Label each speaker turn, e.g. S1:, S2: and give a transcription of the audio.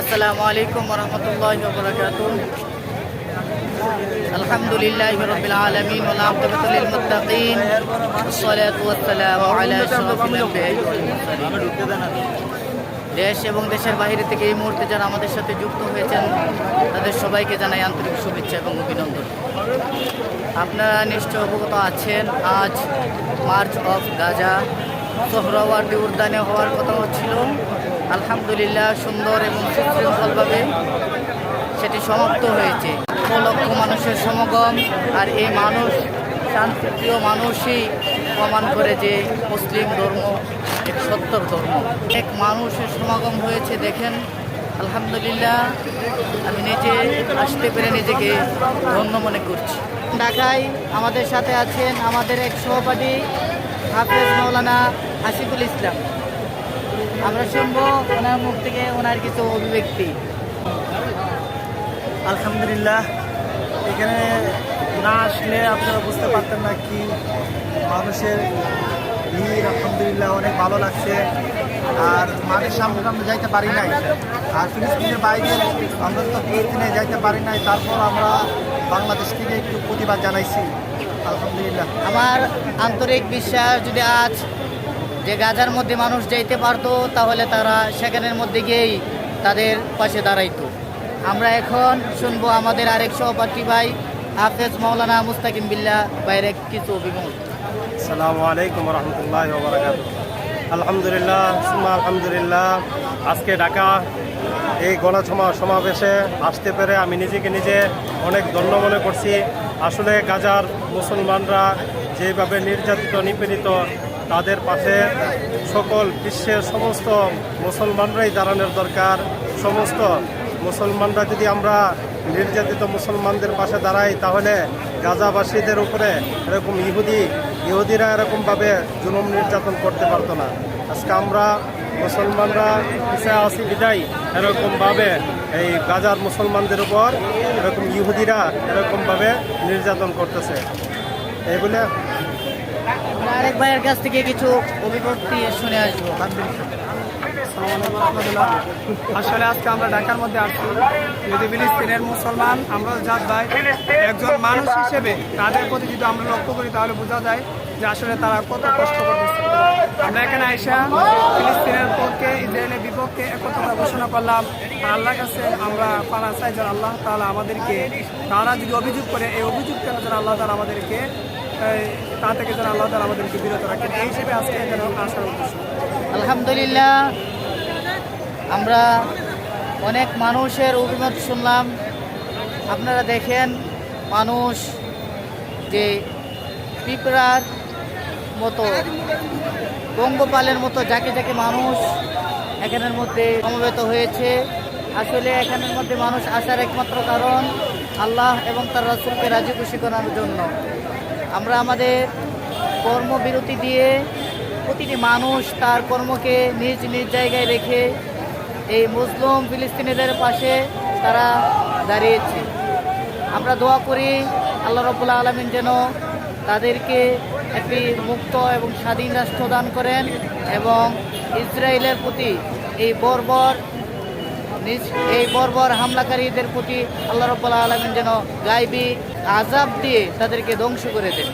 S1: আসসালামু আলাইকুম রহমতুল্লাহ বরকাত الحمد لله رب العالمين والعاقبة للمتقين والصلاة والسلام على أشرف الأنبياء والمرسلين দেশ এবং দেশের বাইরে থেকে এই মুহূর্তে যারা আমাদের সাথে যুক্ত হয়েছেন তাদের সবাইকে জানাই আন্তরিক শুভেচ্ছা এবং অভিনন্দন আপনারা নিশ্চয় অবগত আছেন আজ মার্চ অফ গাজা সোহরাওয়ার্দী উদ্যানে হওয়ার কথা ছিল আলহামদুলিল্লাহ সুন্দর এবং সুশৃঙ্খলভাবে সেটি সমাপ্ত হয়েছে। লক্ষ মানুষের সমাগম আর এই মানুষ, শান্তিপ্রিয় মানুষই প্রমাণ করে যে মুসলিম ধর্ম এক সত্তর ধর্ম। এক মানুষের সমাগম হয়েছে, দেখেন, আলহামদুলিল্লাহ। আমি নিজে আসতে পেরে নিজেকে ধন্য মনে করছি। ঢাকায় আমাদের সাথে আছেন আমাদের এক সহপাঠী, হাফেজ মৌলানা হাসিফুল ইসলাম। আমরা শুনব ওনার মুখ থেকে ওনার কিছু অভিব্যক্তি।
S2: আলহামদুলিল্লাহ। এখানে না আসলে আপনারা বুঝতে পারতেন না কি মানুষের ভিড় আলহামদুলিল্লাহ অনেক ভালো লাগছে। আর মাঠের সামনে আমরা যাইতে পারি নাই। আর ফিলিস্তিনের বাইরে আমরা তো ফিলিস্তিনে যাইতে পারি নাই। তারপর আমরা বাংলাদেশ থেকে একটু প্রতিবাদ জানাইছি। আলহামদুলিল্লাহ।
S1: আমার আন্তরিক বিশ্বাস যদি আজ যে গাজার মধ্যে মানুষ যাইতে পারতো, তাহলে তারা সেখানের মধ্যে গিয়েই তাদের পাশে দাঁড়াইতো। আমরা এখন শুনব আমাদের আরেক সহপাঠী ভাই, হাফেজ মাওলানা মুস্তাকিম বিল্লাহ বাইরে কিছু অভিমত।
S2: আসসালামু আলাইকুম রহমতুল্লাহ আলহামদুলিল্লাহ সুমা আলহামদুলিল্লাহ। আজকে ঢাকা এই গণসমা সমাবেশে আসতে পেরে আমি নিজেকে নিজে অনেক ধন্য মনে করছি। আসলে গাজার মুসলমানরা যেভাবে নির্যাতিত, নিপীড়িত তাদের পাশে সকল বিশ্বের সমস্ত মুসলমানরাই দাঁড়ানোর দরকার। সমস্ত মুসলমানরা যদি আমরা নির্যাতিত মুসলমানদের পাশে দাঁড়াই, তাহলে গাজাবাসীদের উপরে এরকম ইহুদি, ইহুদিরা এরকমভাবে জুলুম নির্যাতন করতে পারতো না। আজকে আমরা মুসলমানরা পিছিয়ে আসি বিদায়। এরকমভাবে এই গাজার মুসলমানদের উপর এরকম ইহুদিরা এরকমভাবে নির্যাতন করতেছে।
S1: আমরা আরেক ভাইয়ের কাছ থেকে কিছু অভিব্যক্তি শুনে আসব।
S3: আসলে আজকে আমরা ঢাকার মধ্যে আসছি। যদি ফিলিস্তিনের মুসলমান, আমরা জাত ভাই, একজন মানুষ হিসেবে তাদের প্রতি যদি আমরা লক্ষ্য করি, তাহলে বোঝা যায় যে আসলে তারা কত কষ্ট করতেছে। আমরা এখানে আইসা ফিলিস্তিনের পক্ষে, ইসরায়েলের বিপক্ষে একত্রতা ঘোষণা করলাম। আল্লাহর কাছে আমরা পাড়া চাই যেন আল্লাহ তাআলা আমাদেরকে, তারা যদি অভিযোগ করে, এই অভিযোগ কেন যেন আল্লাহ তালা আমাদেরকে তা থেকে যেন আল্লাহ তালা আমাদেরকে বিরত রাখেন। এই হিসেবে আজকে যেন আসার উদ্দেশ্য।
S1: আলহামদুলিল্লাহ, আমরা অনেক মানুষের অভিমত শুনলাম। আপনারা দেখেন মানুষ যে পিঁপড়ার মতো, বঙ্গপালের মতো, যাকে যাকে মানুষ এখানের মধ্যে সমবেত হয়েছে। আসলে এখানের মধ্যে মানুষ আসার একমাত্র কারণ আল্লাহ এবং তার রাসুলকে রাজি খুশি করার জন্য। আমরা আমাদের কর্মবিরতি দিয়ে প্রতিটি মানুষ তার কর্মকে নিজ নিজ জায়গায় রেখে এই মুসলিম ফিলিস্তিনিদের পাশে তারা দাঁড়িয়েছে। আমরা দোয়া করি আল্লাহ রবুল্লা আলমিন যেন তাদেরকে একটি মুক্ত এবং স্বাধীন রাষ্ট্র দান করেন এবং ইসরায়েলের প্রতি এই বর্বর নিজ- এই বর্বর হামলাকারীদের প্রতি আল্লাহ রব্বুল্লাহ আলমিন যেন গাইবি আজাব দিয়ে তাদেরকে ধ্বংস করে দেন।